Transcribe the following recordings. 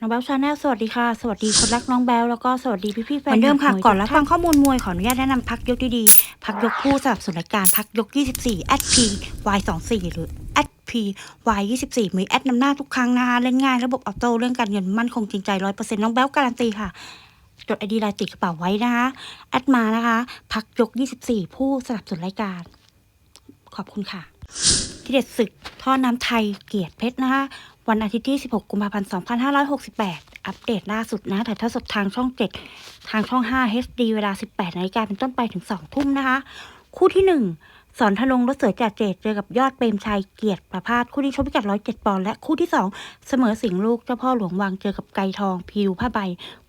น้องแบลชาแนลสวัสดีค่ะ สวัสดีคนรักน้องแบลแล้วก็สวัสดีพี่ๆแฟนเหมือนเดิมค่ะวยก่อนรับทุฟัท่างข้อมูลมวยขออนุญาตแนะนำพักยกดีๆพักยกคู่สำหรับสนุนรายการพักยก 24 at p y 2 4หรือ at p y 24มีแอดนำหน้าทุกครั้งนะคะเล่นง่ายระบบออโต้เรื่องการเงินมั่นคงจริงใจ100%น้องแบ๊วการันตีค่ะจดไอดีไลน์ติดกระเป๋าไว้นะคะแอดมานะคะพักยก 24 ผู้สนับสนุนรายการ ขอบคุณค่ะที่เด็ดศึกท่อน้ำไทยเกียรติเพชรนะคะ วันอาทิตย์ที่ 16 กุมภาพันธ์ 2568 อัปเดตล่าสุดนะถ่ายทอดสดทางช่อง 7 ทางช่อง 5 HD เวลา 18นาฬิกาเป็นต้นไปถึง 2 ทุ่มนะคะ คู่ที่ 1 สอนธนงรถเสือจ่าเจดเจอกับยอดเปรมชัยเกียรติประพาสคู่นี้ชกพิกัด107ปอนด์และคู่ที่2เสมอสิงห์ลูกเจ้าพ่อหลวงวังเจอกับไกรทองพิวผ้าใบ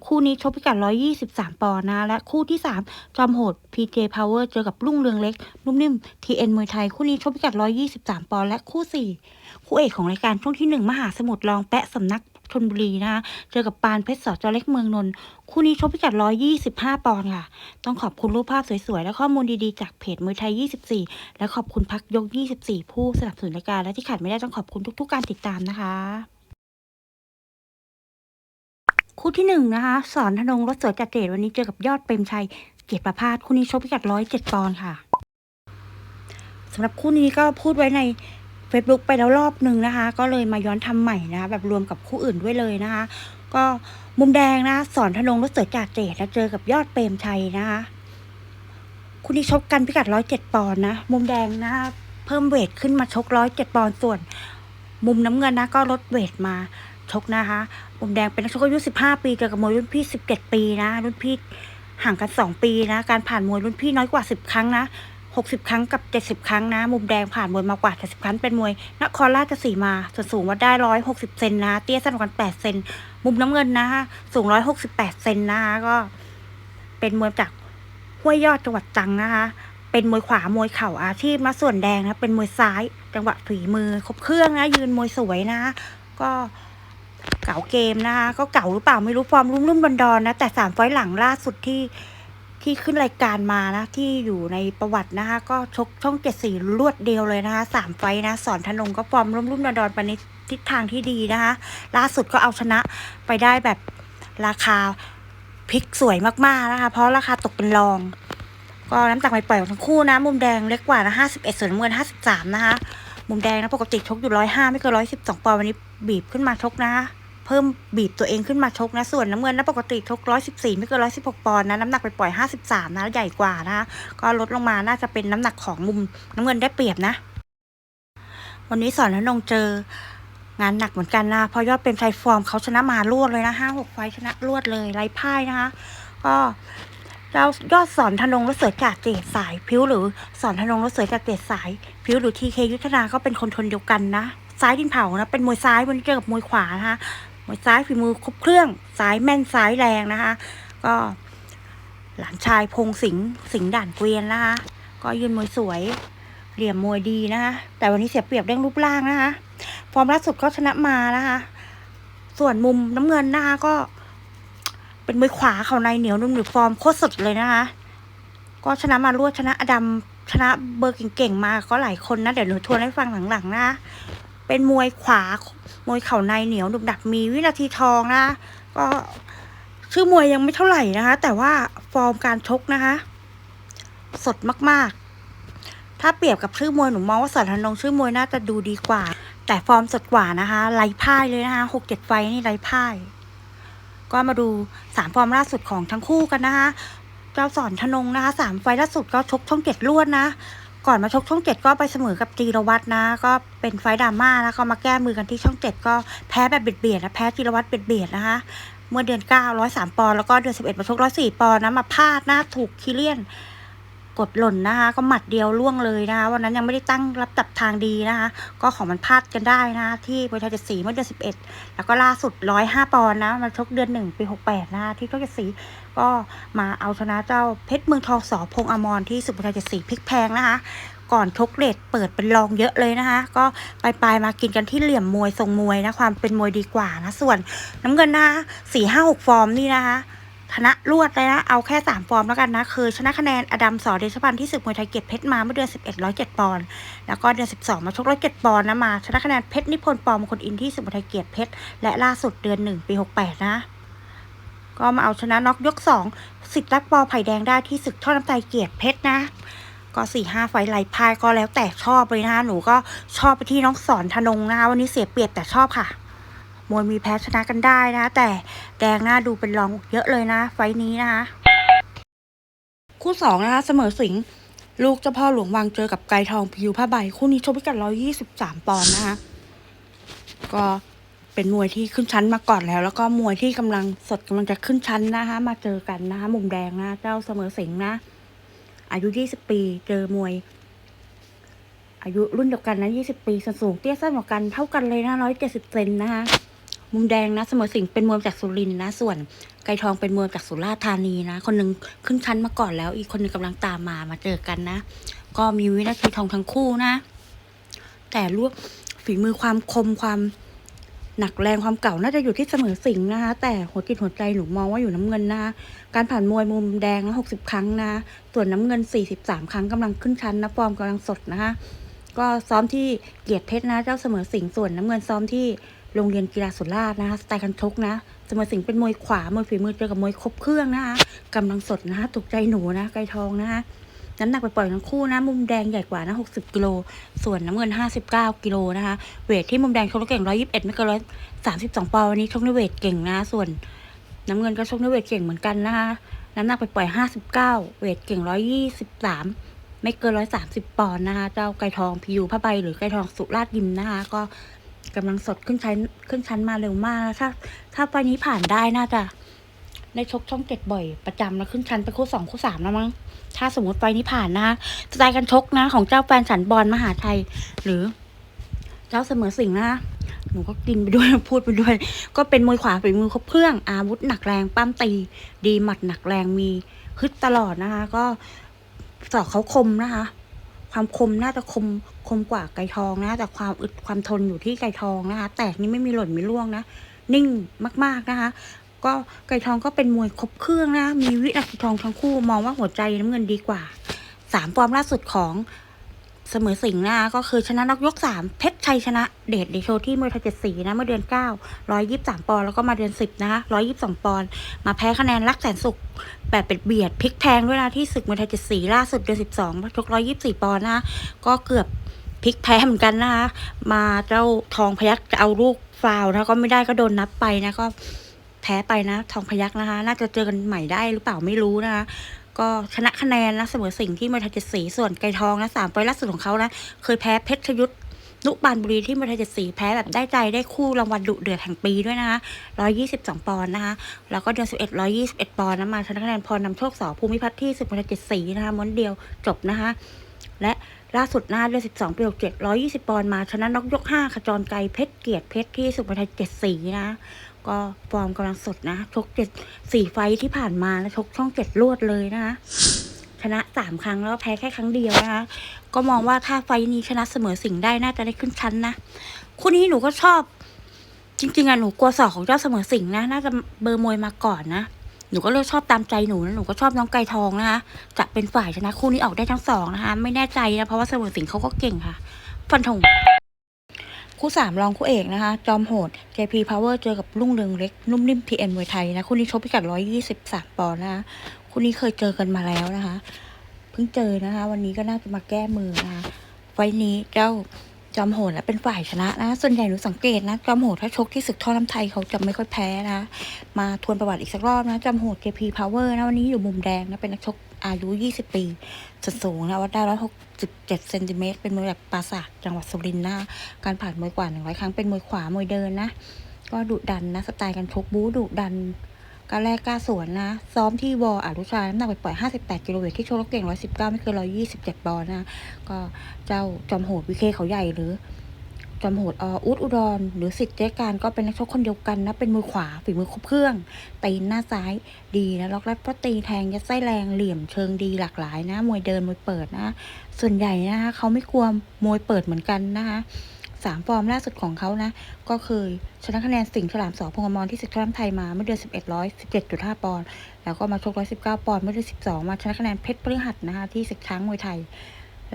คู่นี้ชกพิกัด123ปอนด์นะ และคู่ที่3จอมโหด PJ Power เวอร์เจอกับรุ่งเรืองเล็กนุ่มนิ่ม TN มวยไทย คู่นี้ชกพิกัด123ปอนด์และคู่4คู่เอกของรายการช่วงที่1มหาสมุทรรองแปะสำนัก ชนบุรีนะคะเจอกับปานเพชรสอจอเล็กเมืองนนท์คู่นี้ชกพิกัด 125 ปอนด์ค่ะ ต้องขอบคุณรูปภาพสวยๆ และข้อมูลดีๆ จากเพจมวยไทย 24 และขอบคุณพักยก 24 ผู้สนับสนุนรายการและที่ขาดไม่ได้ต้องขอบคุณทุกๆ การติดตามนะคะคู่ที่หนึ่งนะคะ สอนธนงรถสวยจัดเจดวันนี้เจอกับยอดเปรมชัย เกียรติประพาสคู่นี้ชกพิกัด 107 ปอนด์ค่ะสำหรับคู่นี้ก็พูดไว้ใน Facebook ไปแล้วรอบหนึ่งนะคะ ก็เลยมาย้อนทำใหม่นะคะแบบรวมกับคู่อื่นด้วยเลยนะคะ ก็มุมแดงนะสอนธนงรถเสือจ่าเจดแล้วเจอกับยอดเปรมชัยนะคะคู่นี้ชกกันพิกัดร้อยเจ็ดปอนด์นะ มุมแดงนะคะเพิ่มเวทขึ้นมาชกร้อยเจ็ดปอนด์ส่วน มุมน้ำเงินนะ ก็ลดเวทมาชกนะคะ มุมแดงเป็นนักชกอายุสิบห้าปีเจอกับมวยรุ่นพี่สิบเจ็ดปีนะรุ่นพี่ห่างกันสองปีนะ การผ่านมวยรุ่นพี่น้อยกว่าสิบครั้งนะ หกสิบครั้งกับเจ็ดสิบครั้งนะ มุมแดงผ่านมวยมากว่าเจ็ดสิบครั้งเป็นมวยนครราชสีมาส่วนสูงวัดได้ร้อยหกสิบเซนนะ เตี้ยสั้นกว่ากันแปดเซนมุมน้ำเงินนะคะสูงร้อยหกสิบแปดเซนนะคะก็เป็นมวยจากห้วยยอดจังหวัดตรังนะคะเป็นมวยขวามวยเข่าอาชีพนะส่วนแดงนะเป็นมวยซ้ายจังหวะฝีมือครบเครื่องนะยืนมวยสวยนะ ก็เก่าเกมนะคะก็เก่าหรือเปล่าไม่รู้ฟอร์มรุ่มรุ่มดอนดอนนะแต่สามไฟล์หลังล่าสุดที่ ที่ขึ้นรายการมานะ ที่อยู่ในประวัตินะคะ ก็ชกช่องเจ็ดสี่รวดเดียวเลยนะคะสามไฟนะ สอนธนงก็ฟอร์มรุ่มรุ่มดอนดอนๆไปในทิศทางที่ดีนะคะ ล่าสุดก็เอาชนะไปได้แบบราคาพลิกสวยมากๆนะคะ เพราะราคาตกเป็นรอง ก็น้ำตักไปปล่อยของทั้งคู่นะ มุมแดงเล็กกว่านะห้าสิบเอ็ดส่วนน้ำเงินห้าสิบสามนะคะ มุมแดงนะปกติชกอยู่ร้อยห้าไม่เกินร้อยสิบสองปอนด์วันนี้บีบขึ้นมาชกนะคะ เพิ่มบีบตัวเองขึ้นมาชกนะ ส่วนน้ำเงินนะปกติชกร้อยสิบสี่ไม่เกินร้อยสิบหกปอนด์นะ น้ำหนักไปปล่อยห้าสิบสามนะ ใหญ่กว่านะ ก็ลดลงมาน่าจะเป็นน้ำหนักของมุมน้ำเงินได้เปรียบนะ วันนี้สอนนนงเจองานหนักเหมือนกันนะเพราะยอดเป็นไทฟอร์มเขาชนะมารวดเลยนะห้าหกไฟชนะรวดเลยไร้พ่ายนะคะ ก็เรายอดสอนธนงรถเสือจากเจดสายพิ้วหรือสอนธนงรถเสือจากเจดสายพิ้วหรือทีเคยุทธนาก็เป็นคนทนเดียวกันนะซ้ายดินเผานะเป็นมวยซ้ายวันนี้เจอกับมวยขวานะคะ มวยซ้ายฝีมือครบเครื่องซ้ายแม่นซ้ายแรงนะคะ ก็หลานชายพงสิงห์สิงห์ด่านเกวียนนะคะ ก็ยืนมวยสวยเหลี่ยมมวยดีนะคะแต่วันนี้เสียเปรียบเรื่องรูปร่างนะคะฟอร์มล่าสุดก็ชนะมานะคะ ส่วนมุมน้ำเงินนะคะ ก็ เป็นมวยขวาเข่าในเหนียวนุ่มหรือฟอร์มโคตรสดเลยนะคะ ก็ชนะมารวดชนะอดัมชนะเบอร์เก่งๆมาก็หลายคนนะ เดี๋ยวหนูทวนให้ฟังหลังๆนะคะ เป็นมวยขวามวยเข่าในเหนียวหนุบดักมีวินาทีทองนะ ก็ชื่อมวยยังไม่เท่าไหร่นะคะ แต่ว่าฟอร์มการชกนะคะ สดมากๆ ถ้าเปรียบกับชื่อมวยหนูมองว่าสอนธนงชื่อมวยน่าจะดูดีกว่า แต่ฟอร์มสดกว่านะคะไร้พ่ายเลยนะคะหกเจ็ดไฟนี่ไร้พ่ายก็มาดูสามฟอร์มล่าสุดของทั้งคู่กันนะคะ เจ้าสอนธนงนะคะสามไฟล่าสุดก็ชกช่องเจ็ดรวดนะ ก่อนมาชกช่องเจ็ดก็ไปเสมอกับจีรวัตรนะ ก็เป็นไฟดราม่าแล้วก็มาแก้มือกันที่ช่องเจ็ดก็แพ้แบบเบียดเบียดนะแพ้จีรวัตรเบียดเบียดนะคะเมื่อเดือนเก้าร้อยสามปอนแล้วก็เดือนสิบเอ็ดมาชกร้อยสี่ปอนนะมาพลาดนะถูกคิเลียน กดหล่นนะคะ ก็หมัดเดียวล่วงเลยนะคะ วันนั้นยังไม่ได้ตั้งรับจับทางดีนะคะ ก็ของมันพลาดกันได้นะคะ ที่บริษัทเจ็ดสีเมื่อเดือนสิบเอ็ดแล้วก็ล่าสุดร้อยห้าปอนด์นะมาชกเดือนหนึ่งปีหกแปดนะคะที่ช่องเจ็ดสีก็มาเอาชนะเจ้าเพชรเมืองทองสอพงอมรที่สุพรรณเจ็ดสีพลิกแพงนะคะก่อนชกเลดเปิดเป็นรองเยอะเลยนะคะ ก็ปลายปลายมากินกันที่เหลี่ยมมวยทรงมวยนะ ความเป็นมวยดีกว่านะ ส่วนน้ำเงินนะคะสี่ห้าหกฟอร์มนี่นะคะ ชนะรวดเลยนะ เอาแค่สามฟอร์มแล้วกันนะ คือ ชนะคะแนนอดัมสอเดชพันธ์ที่ศึกมวยไทยเกียรติเพชรมาเมื่อเดือนสิบเอ็ดร้อยเจ็ดปอนด์ แล้วก็เดือนสิบสองมาชกร้อยเจ็ดปอนด์นะมา ชนะคะแนนเพชรนิพนธ์ปอมคนอินที่ศึกมวยไทยเกียรติเพชร และล่าสุดเดือนหนึ่งปีหกแปดนะ ก็มาเอาชนะน็อกยกสองสิทธิ์รักปอไผ่แดงได้ที่ศึกท่อน้ำใจเกียรติเพชรนะ ก็สี่ห้าไฟไหลพายก็แล้วแต่ชอบเลยนะคะหนูก็ชอบไปที่น้องสอนธนงนะคะวันนี้เสียเปรียบแต่ชอบค่ะ มวยมีแพ้ชนะกันได้นะ แต่แดงหน้าดูเป็นรองเยอะเลยนะ ไฟนี้นะคะคู่สองนะคะเสมอสิงลูกเจ้าพ่อหลวงวังเจอกับไกรทองพิวผ้าใบ คู่นี้ชกพิกัดร้อยี่สิบสามปอนด์นะคะก็เป็นมวยที่ขึ้นชั้นมาก่อนแล้ว แล้วก็มวยที่กำลังสดกำลังจะขึ้นชั้นนะคะ มาเจอกันนะคะ มุมแดงนะ เจ้าเสมอสิงนะ อายุยี่สิบปี เจอมวย อายุรุ่นเดียวกันนะยี่สิบปีส่วนสูงเตี้ยสั้นกว่ากันเท่ากันเลยนะร้อยเจ็ดสิบเซนนะคะ มุมแดงนะเสมอสิงเป็นมวยจากสุรินทร์นะ ส่วนไกรทองเป็นมวยจากสุราษฎร์ธานีนะ คนหนึ่งขึ้นชั้นมาก่อนแล้ว อีกคนหนึงกำลังตามมามาเจอกันนะ ก็มีวินาทีทองทั้งคู่นะ แต่ลูกฝีมือความคมความหนักแรงความเก่าน่าจะอยู่ที่เสมอสิงนะคะ แต่หัวจิตหัวใจหนูมองว่าอยู่น้ำเงินนะคะการผ่านมวยมุมแดงนะหกสิบครั้งนะ ส่วนน้ำเงินสี่สิบสามครั้งกำลังขึ้นชั้นนะฟอร์มกำลังสดนะคะก็ซ้อมที่เกียรติเพชรนะเจ้าเสมอสิงส่วนน้ำเงินซ้อมที่ โรงเรียนกีฬาสุราษฎร์นะคะสไตล์การชกนะสมอสิงเป็นมวยขวามวยฝีมือเจอกับมวยครบเครื่องนะคะกำลังสดนะคะถูกใจหนูนะไกรทองนะคะน้ำหนักไปปล่อยทั้งคู่นะ มุมแดงใหญ่กว่านะหกสิบกิโล ส่วนน้ำเงินห้าสิบเก้ากิโลนะคะ เวทที่มุมแดงชกแล้วเก่งร้อยยิบเอ็ดไม่เกินร้อยสามสิบสองปอนด์วันนี้ชกในเวทเก่งนะ ส่วนน้ำเงินก็ชกในเวทเก่งเหมือนกันนะคะ น้ำหนักไปปล่อยห้าสิบเก้าเวทเก่งร้อยยี่สิบสามไม่เกินร้อยสามสิบปอนด์นะคะ เจ้าไก่ทองพิยูผ้าใบหรือไก่ทองสุราษฎร์ยิมนะคะ ก็ กำลังสดขึ้นชั้นขึ้นชั้นมาเร็วมากถ้า ถ้าไฟนี้ผ่านได้น่าจะได้ชกช่องเจ็ดบ่อยประจำแล้วขึ้นชั้นไปคู่สองคู่สามแล้วมั้งถ้าสมมติไฟนี้ผ่านนะคะสไตล์การชกนะ ของเจ้าแฟนฉันบอลมหาไทยหรือ เจ้าเสมอสิงห์นะคะหนูก็กินไปด้วยพูดไปด้วย ก็เป็นมวยขวาฝีมือครบเครื่องอาวุธหนักแรงปั้มตี ดีหมัดหนักแรงมีฮึดตลอดนะคะ ก็สอกเขาคมนะคะ ความคมน่าจะคมคมกว่าไก่ทองนะ แต่ความอึดความทนอยู่ที่ไก่ทองนะคะ แตกนี่ไม่มีหล่นไม่ร่วงนะ นิ่งมากๆนะคะ ก็ไก่ทองก็เป็นมวยครบเครื่องนะ มีวินาทีทองทั้งคู่ มองว่าหัวใจน้ำเงินดีกว่าสามฟอร์มล่าสุดของ เสมอสิงห์นะก็คือชนะนอกยกสามเพชรชัยชนะเดชเดโชที่มวยไทยเจ็ดสีนะเมื่อเดือนเก้าร้อยยี่สิบสามปอนด์แล้วก็มาเดือนสิบนะคะร้อยยี่สิบสองปอนด์มาแพ้คะแนนรักแสนสุขแบบเป็ดเบียดพลิกแพงด้วยนะที่ศึกมวยไทยเจ็ดสีล่าสุดเดือนสิบสองชกร้อยยี่สิบสี่ปอนด์นะก็เกือบพลิกแพ้เหมือนกันนะคะมาเจ้าทองพยักจะเอาลูกฟาวล์นะก็ไม่ได้ก็โดนนับไปนะก็แพ้ไปนะ ทองพยักนะคะ น่าจะเจอกันใหม่ได้หรือเปล่าไม่รู้นะคะ ก็ชนะคะแนนนะเสมอสิ่งที่มวยไทยเจ็ดสีส่วนไกรทองนะสามไฟล์ล่าสุดของเขานะเคยแพ้เพชรยุทธนุบานบุรีที่มวยไทยเจ็ดสีแพ้แบบได้ใจได้คู่รางวัลดุเดือดแห่งปีด้วยนะคะร้อยยี่สิบสองปอนด์นะคะ แล้วก็เดือนสิบเอ็ดร้อยยี่สิบเอ็ดปอนด์นะมาชนะคะแนนพรนำโชคสอภูมิพัฒน์ที่สิบมวยไทยเจ็ดสีนะคะม้วนเดียวจบนะคะ และล่าสุดหน้าเดือนสิบสองปีหกเจ็ดร้อยยี่สิบปอนด์มาชนะนกยกห้าขจรไกรเพชรเกียรติเพชรที่สุพรรณเจ็ดสีนะ ก็ฟอร์มกำลังสดนะชกเจ็ดสี่ไฟที่ผ่านมาแล้วชกช่องเจ็ดรวดเลยนะคะชนะสามครั้งแล้วแพ้แค่ครั้งเดียวนะคะ ก็มองว่าถ้าไฟนี้ชนะเสมอสิ่งได้น่าจะได้ขึ้นชั้นนะคู่นี้หนูก็ชอบ จริงๆอะหนูกลัวสอกของเจ้าเสมอสิ่งนะน่าจะเบอร์มวยมาก่อนนะหนูก็เลือกชอบตามใจหนูนะหนูก็ชอบน้องไก่ทองนะคะจะเป็นฝ่ายชนะคู่นี้ออกได้ทั้งสองนะคะ ไม่แน่ใจนะเพราะว่าเสมอสิงเขาก็เก่งค่ะ ฟันธง คู่สามรองคู่เอกนะคะ จอมโหด JP Power เจอกับรุ่งเรืองเล็ก นุ่มนิ่ม PN มวยไทยนะ คู่นี้ชกพิกัด 123 ปอนด์นะคะ คู่นี้เคยเจอกันมาแล้วนะคะ เพิ่งเจอนะคะ วันนี้ก็น่าจะมาแก้มือนะคะ ไฟล์นี้เจ้า จอมโหดนะเป็นฝ่ายชนะนะ ส่วนใหญ่หนูสังเกตนะ จอมโหดถ้าชกที่ศึกท่อน้ำไทยเขาจะไม่ค่อยแพ้นะ มาทวนประวัติอีกสักรอบนะ จอมโหด JP Power นะ วันนี้อยู่มุมแดงนะ เป็นนักชกอายุ 20 ปีส่วนสูงนะวัดได้ 167เซนติเมตรเป็นมวยแบบปราสาทจังหวัดสุรินทร์นะ การผ่านมวยกว่า 100 ครั้งเป็นมวยขวามวยเดินนะ ก็ดุดันนะ สไตล์การชกบู๊ดุดัน ก้าแรกกล้าสวนนะ ซ้อมที่วออารุชาน้ำหนักไปปล่อย 58 กิโลเวทที่โชว์รถเก่ง 119 ไม่เกิน127ปอนด์นะ ก็เจ้าจอมโหดวิเคเขาใหญ่หรือจอมโหดออุดอุดร หรือสิทธิ์เจ๊การก็เป็นนักชกคนเดียวกันนะ เป็นมือขวาฝีมือครบเครื่อง ตีนหน้าซ้ายดีนะล็อกแรกก็ตีแทงยัดไส้แรงเหลี่ยมเชิงดีหลากหลายนะ มวยเดินมวยเปิดนะ ส่วนใหญ่นะคะเขาไม่กลัวมวยเปิดเหมือนกันนะคะ สามฟอร์มล่าสุดของเขานะ ก็คือชนะคะแนนสิงห์ฉลามสอพงอมรที่ศึกท่ามไทยมาเมื่อเดือน11 17.5 ปอนด์แล้วก็มาชก119 ปอนด์เมื่อเดือน12 มาชนะคะแนนเพชรพฤหัสนะคะที่ศึกช้างมวยไทย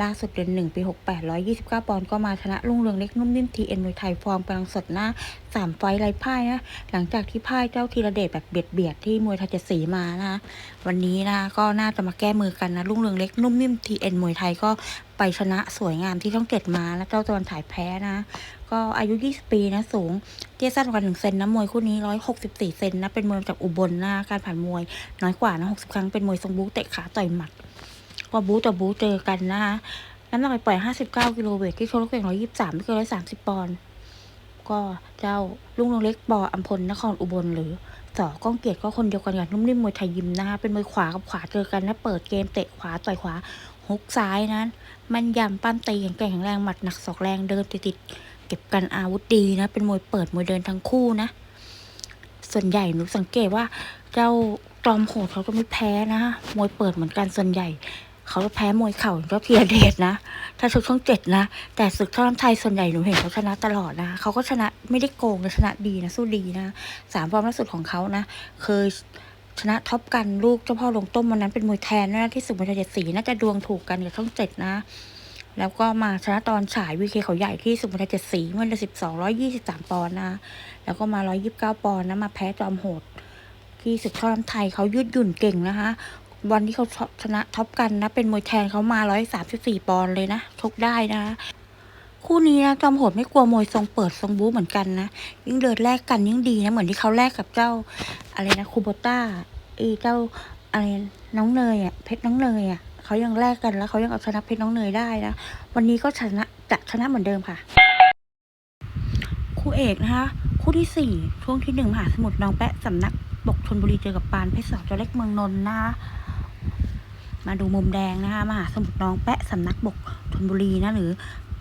ล่าสุดเดือนหนึ่งปี 68 129 ปอนด์ก็มาชนะรุ่งเรืองเล็กนุ่มนิ่มทีเอ็นมวยไทยฟอร์มกำลังสดหน้าสามไฟไร้พ่ายนะ หลังจากที่พ่ายเจ้าธีระเดชแบบเบียดเบียดที่มวยไทยเจ็ดสีมานะ วันนี้นะก็น่าจะมาแก้มือกันนะรุ่งเรืองเล็กนุ่มนิ่มทีเอ็นมวยไทยก็ไปชนะสวยงามที่ช่องเจ็ดมาแล้วเจ้าตะวันถ่ายแพ้นะ ก็อายุ 20 ปีนะสูงเตี้ยสั้นกว่าหนึ่งเซนนะมวยคู่นี้ 164 เซนนะเป็นมวยจากอุบลนะการผ่านมวยน้อยกว่านะ60 ครั้งเป็นมวยทรงบู๊เตะขาต่อยหมัด ก็บู๊ต่อบู๊เจอกันนะคะน้ำหนักไปปล่อย 59กิโลเวทที่โชว์ลูกเก่ง123ไม่เกิน130 ปอนด์ก็เจ้าลุงลงเล็กปออัมพลนครอุบลหรือสอก้องเกียรติก็คนเดียวกันกับนุ่มนิ่มมวยไทยยิมนะคะเป็นมวยขวากับขวาเจอกันนะเปิดเกมเตะขวาต่อยขวาฮุกซ้ายนั้น มันยำปั้มตีแข็งแกร่งแข็งแรงหมัดหนักศอกแรงเดินติดติดๆเก็บกันอาวุธดีนะ เป็นมวยเปิดมวยเดินทั้งคู่นะ ส่วนใหญ่หนูสังเกตว่าเจ้าจอมโหดเขาก็ไม่แพ้นะมวยเปิดเหมือนกันส่วนใหญ่ เขาแพ้มวยเข่าเจ้าเพียเดชนะ ถ้าชุดช่องเจ็ดนะ แต่ศึกท่อนไทยส่วนใหญ่หนูเห็นเขาชนะตลอดนะ เขาก็ชนะไม่ได้โกงนะชนะดีนะ สู้ดีนะสามฟอร์มล่าสุดของเขานะ เคยชนะท็อปกันลูกเจ้าพ่อลงต้มวันนั้นเป็นมวยแทนนะที่สุดมวยไทยเจ็ดสีน่าจะดวงถูกกันกับช่องเจ็ดนะ แล้วก็มาชนะตอนฉายวีเคเขาใหญ่ที่สุดมวยไทยเจ็ดสีเมื่อเดือนสิบสองร้อยยี่สิบสามปอนด์นะ แล้วก็มาร้อยยิบเก้าปอนด์นะมาแพ้จอมโหดที่ศึกท่อน้ำไทยเขายืดหยุ่นเก่งนะคะ วันที่เขาชนะท็อปกันนะ เป็นมวยแทนเขามาร้อยสามสิบสี่ปอนด์เลยนะชกได้นะ คู่นี้นะจอมโหดไม่กลัวมวยทรงเปิดทรงบู๊เหมือนกันนะยิ่งเดินแลกกันยิ่งดีนะ เหมือนที่เขาแลกกับเจ้า อะไรนะคูโบต้าไอ้เจ้าอะไรน้องเนยอะเพชรน้องเนยอะเขายังแลกกันแล้วเขายังเอาชนะเพชรน้องเนยได้นะวันนี้ก็ชนะจะชนะเหมือนเดิมค่ะ คู่เอกนะคะคู่ที่สี่ช่วงที่หนึ่งมหาสมุทรน้องแปะสำนักบกชนบุรีเจอกับปานเพชรสาวเจ้าเล็กเมืองนนท์นะคะ มาดูมุมแดงนะคะ มหาสมุทรน้องแปะสำนักบกชนบุรีนะหรือ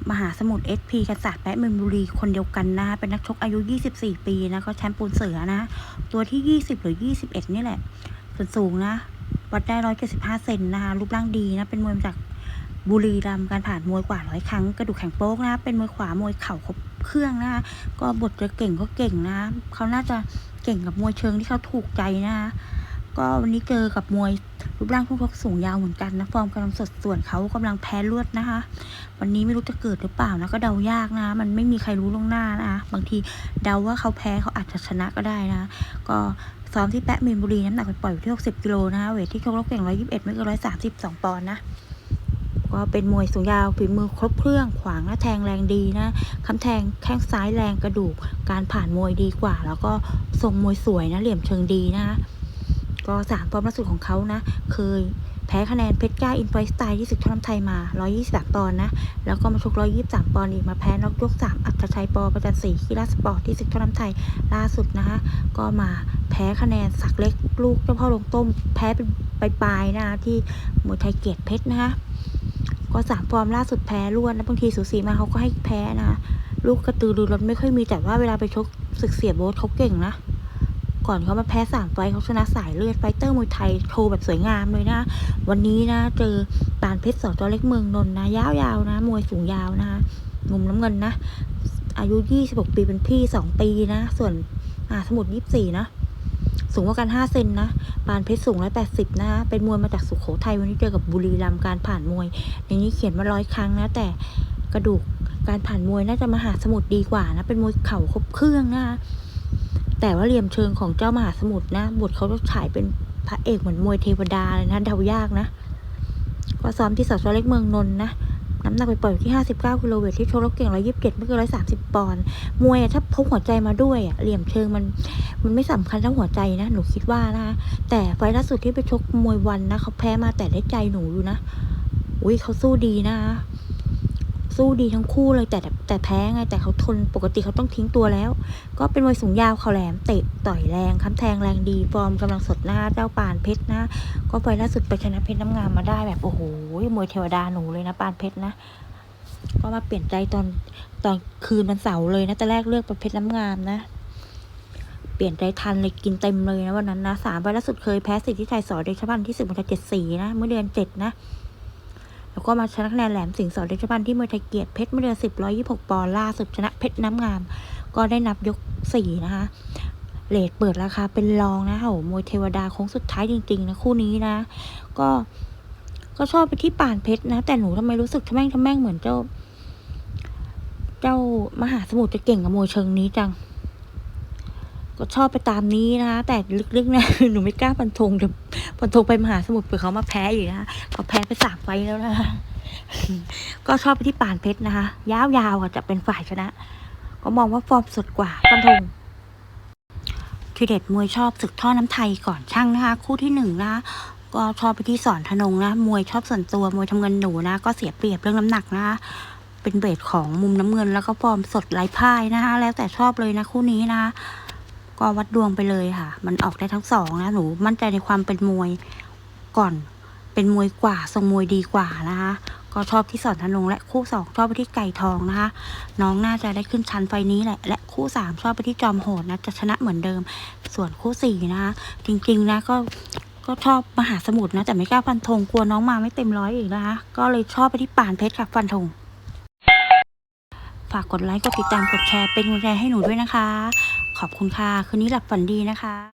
มหาสมุทรเอสพีกษัตริย์แปะเมืองบุรีคนเดียวกันนะคะเป็นนักชกอายุ 24 ปีนะก็แชมป์ปูนเสือนะ ตัวที่ 20 หรือ 21 นี่แหละ ส่วนสูงนะ วัดได้ 175 เซนนะคะรูปร่างดีนะ เป็นมวยจากบุรีรัมย์การผ่านมวยกว่าร้อยครั้งกระดูกแข็งโป๊กนะ เป็นมวยขวามวยเข่าครบเครื่องนะคะก็บทจะเก่งก็เก่งนะเขาน่าจะเก่งกับมวยเชิงที่เขาถูกใจนะคะ ก็วันนี้เจอกับมวยรูปร่างทุ่งทกสูงยาวเหมือนกันนะฟอร์มกำลังสดส่วนเขากำลังแพ้ลวดนะคะ วันนี้ไม่รู้จะเกิดหรือเปล่านะก็เดายากนะ มันไม่มีใครรู้ล่วงหน้านะบางทีเดาว่าเขาแพ้เขาอาจจะชนะก็ได้นะ ก็ซ้อมที่แปะมีนบุรีน้ำหนักไปปล่อยอยู่ที่ 60กิโลนะคะเวทที่ชกรกเก่ง121 ไม่เกิน132 ปอนด์นะก็เป็นมวยสูงยาวฝีมือครบเครื่องขวางและแทงแรงดีนะคำแทงแข้งซ้ายแรงกระดูก การผ่านมวยดีกว่า แล้วก็ทรงมวยสวยนะเหลี่ยมเชิงดีนะ ก็สามฟอร์มล่าสุดของเขานะ เคยแพ้คะแนนเพชรก้าอินไฟสไตล์ที่ศึกท่อน้ำไทยมา 123 ปอนด์นะ แล้วก็มาชก 123 ปอนด์อีกมาแพ้น็อกยก 3 อัตชัยปอประจันศรีกีฬาสปอร์ตที่ศึกท่อน้ำไทยล่าสุดนะคะ ก็มาแพ้คะแนนสักเล็กลูกเจ้าพ่อลงต้ม แพ้เป็นปลายๆนะที่มวยไทยเกียรติเพชรนะคะก็สามฟอร์มล่าสุดแพ้รวดนะบางทีสูสีมาเขาก็ให้แพ้นะลูกกระตือรือร้นไม่ค่อยมีแต่ว่าเวลาไปชกศึกเสียโบ๊ทเขาเก่งนะ ก่อนเขามาแพ้สามไฟเขาชนะสายเลือดไฟเตอร์มวยไทยโชว์แบบสวยงามเลยนะ วันนี้นะเจอปานเพชรสอจอเล็กเมืองนนท์นะ ยาวๆนะ มวยสูงยาวนะคะมุมน้ำเงินนะ อายุ26ปีเป็นพี่2ปีนะ ส่วนอ่าสมุด24นะสูงกว่ากัน 5 เซนนะ ปานเพชรสูง 180 นะ เป็นมวยมาจากสุโขทัย วันนี้เจอกับบุรีรัมย์การผ่านมวย ในนี้เขียนมาร้อยครั้งนะ แต่กระดูกการผ่านมวยน่าจะมหาสมุทรดีกว่านะ เป็นมวยเข่าครบเครื่องนะคะ แต่ว่าเหลี่ยมเชิงของเจ้ามหาสมุทรนะบทเขาจะฉายเป็นพระเอกเหมือนมวยเทวดาเลยนะเดายากนะก็ซ้อมที่สสเล็กเมืองนนท์นะน้ำหนักไปปล่อยที่ 59กิโลเวทที่โชว์รกเก่ง127ไม่เกิน130 ปอนด์มวยอะถ้าพกหัวใจมาด้วยอะเหลี่ยมเชิงมันมันไม่สำคัญเท่าหัวใจนะ หนูคิดว่านะคะแต่ไฟล์ล่าสุดที่ไปชกมวยวันนะเขาแพ้มาแต่ได้ใจหนูอยู่นะ อุ้ยเขาสู้ดีนะ สู้ดีทั้งคู่เลยแต่แต่แพ้ไงแต่เขาทนปกติเขาต้องทิ้งตัวแล้ว ก็เป็นมวยสูงยาวเขาแหลมเตะต่อยแรงค้ำแทงแรงดีฟอร์มกำลังสดหน้าเจ้าปานเพชรนะ ก็ไฟล์ล่าสุดไปชนะเพชรน้ำงามมาได้แบบโอ้โหมวยเทวดาหนูเลยนะปานเพชรนะก็มาเปลี่ยนใจตอนตอนคืนวันเสาร์เลยนะแต่แรกเลือกป็นเพชรน้ำงามนะ เปลี่ยนใจทันเลยกินเต็มเลยนะวันนั้นนะสามไฟล์ล่าสุดเคยแพ้สิทธิชัยสอเดชพันธ์ที่สิบวันเจ็ดสี่นะ เมื่อเดือนเจ็ดนะ แล้วก็มาชนะคะแนนแหลมสิงห์สอนเดชพันธ์ที่มวยไทยเกียรติเพชรเมื่อเดือนสิบร้อยยี่หกปอนล่าสุดชนะเพชรน้ำงาม ก็ได้นับยกสี่นะคะเลทเปิดราคาเป็นรองนะโหมวยเทวดาโค้งสุดท้ายจริง ๆ นะ คู่นี้นะ ก็ก็ชอบไปที่ป่านเพชรนะ แต่หนูทำไมรู้สึกทำแม่งทำแม่งเหมือนเจ้า เจ้ามหาสมุทรจะเก่งกับมวยเชิงนี้จัง ก็ชอบไปตามนี้นะคะ แต่ลึกๆนะหนูไม่กล้าฟันธงเดี๋ยวฟันธงไปมหาสมุทรเผื่อเขามาแพ้อีกนะคะเขาแพ้ไปสามไฟแล้วนะคะก็ชอบไปที่ป่านเพชรนะคะ ยาวๆจะเป็นฝ่ายชนะ ก็มองว่าฟอร์มสดกว่าฟันธงทีเด็ดมวยชอบศึกท่อน้ำไทยก่อนช่างนะคะ คู่ที่หนึ่งนะคะก็ชอบไปที่สอนธนงนะมวยชอบส่วนตัวมวยทำเงินหนูนะก็เสียเปรียบเรื่องน้ำหนักนะคะเป็นเบสของมุมน้ำเงินแล้วก็ฟอร์มสดไร้พ่ายนะคะแล้วแต่ชอบเลยนะคู่นี้นะคะ ก็วัดดวงไปเลยค่ะ มันออกได้ทั้งสองนะหนูมั่นใจในความเป็นมวยก่อนเป็นมวยกว่าทรงมวยดีกว่านะคะ ก็ชอบที่สอนธนงและคู่สองชอบไปที่ไก่ทองนะคะ น้องน่าจะได้ขึ้นชั้นไฟนี้แหละ และคู่สามชอบไปที่จอมโหดนะจะชนะเหมือนเดิม ส่วนคู่สี่นะคะจริงๆนะก็ก็ชอบมหาสมุทรนะ แต่ไม่กล้าฟันธงกลัวน้องมาไม่เต็มร้อยอีกนะคะ ก็เลยชอบไปที่ป่านเพชรค่ะฟันธงฝากกดไลค์กดติดตามกดแชร์เป็นกำลังใจให้หนูด้วยนะคะ ขอบคุณค่ะ คืนนี้หลับฝันดีนะคะ